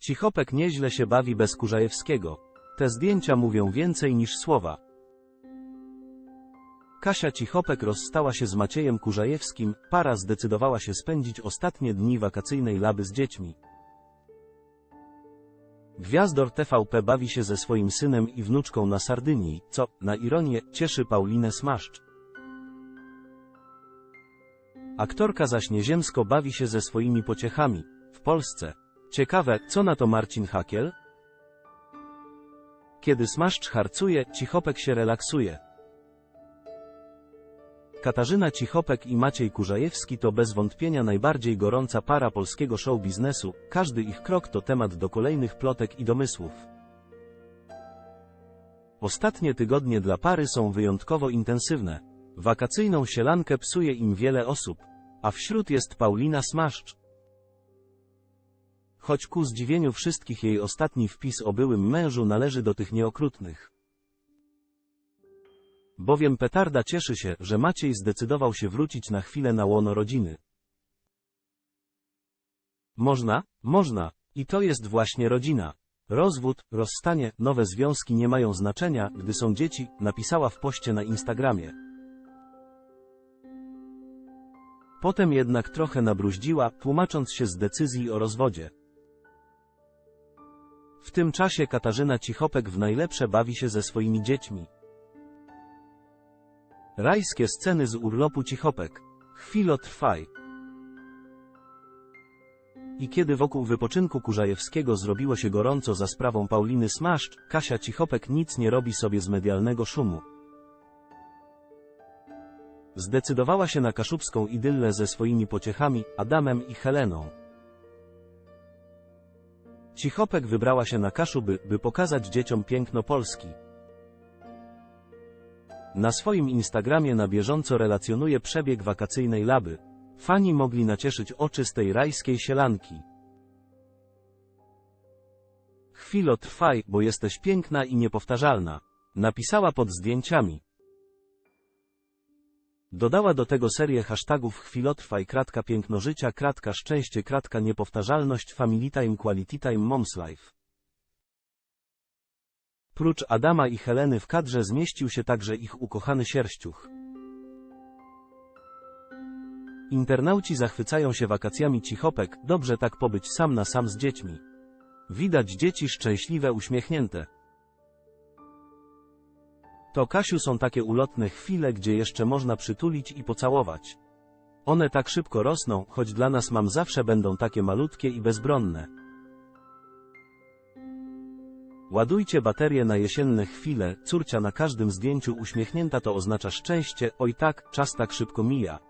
Cichopek nieźle się bawi bez Kurzajewskiego. Te zdjęcia mówią więcej niż słowa. Kasia Cichopek rozstała się z Maciejem Kurzajewskim, para zdecydowała się spędzić ostatnie dni wakacyjnej laby z dziećmi. Gwiazdor TVP bawi się ze swoim synem i wnuczką na Sardynii, co, na ironię, cieszy Paulinę Smaszcz. Aktorka zaś nieziemsko bawi się ze swoimi pociechami. W Polsce. Ciekawe, co na to Marcin Hakiel? Kiedy Smaszcz harcuje, Cichopek się relaksuje. Katarzyna Cichopek i Maciej Kurzajewski to bez wątpienia najbardziej gorąca para polskiego show biznesu, każdy ich krok to temat do kolejnych plotek i domysłów. Ostatnie tygodnie dla pary są wyjątkowo intensywne. Wakacyjną sielankę psuje im wiele osób, a wśród jest Paulina Smaszcz. Choć ku zdziwieniu wszystkich jej ostatni wpis o byłym mężu należy do tych nieokrutnych. Bowiem petarda cieszy się, że Maciej zdecydował się wrócić na chwilę na łono rodziny. Można? Można. I to jest właśnie rodzina. Rozwód, rozstanie, nowe związki nie mają znaczenia, gdy są dzieci, napisała w poście na Instagramie. Potem jednak trochę nabruździła, tłumacząc się z decyzji o rozwodzie. W tym czasie Katarzyna Cichopek w najlepsze bawi się ze swoimi dziećmi. Rajskie sceny z urlopu Cichopek. Chwilo trwaj. I kiedy wokół wypoczynku Kurzajewskiego zrobiło się gorąco za sprawą Pauliny Smaszcz, Kasia Cichopek nic nie robi sobie z medialnego szumu. Zdecydowała się na kaszubską idyllę ze swoimi pociechami, Adamem i Heleną. Cichopek wybrała się na Kaszuby, by pokazać dzieciom piękno Polski. Na swoim Instagramie na bieżąco relacjonuje przebieg wakacyjnej laby. Fani mogli nacieszyć oczy z tej rajskiej sielanki. Chwilo trwaj, bo jesteś piękna i niepowtarzalna. Napisała pod zdjęciami. Dodała do tego serię hashtagów chwilotrwaj, kratka piękno życia, kratka szczęście, kratka niepowtarzalność, family time, quality time, mom's life. Prócz Adama i Heleny w kadrze zmieścił się także ich ukochany sierściuch. Internauci zachwycają się wakacjami cichopek, dobrze tak pobyć sam na sam z dziećmi. Widać dzieci szczęśliwe, uśmiechnięte. To Kasiu są takie ulotne chwile, gdzie jeszcze można przytulić i pocałować. One tak szybko rosną, choć dla nas mam zawsze będą takie malutkie i bezbronne. Ładujcie baterie na jesienne chwile, córcia na każdym zdjęciu uśmiechnięta to oznacza szczęście, oj tak, czas tak szybko mija.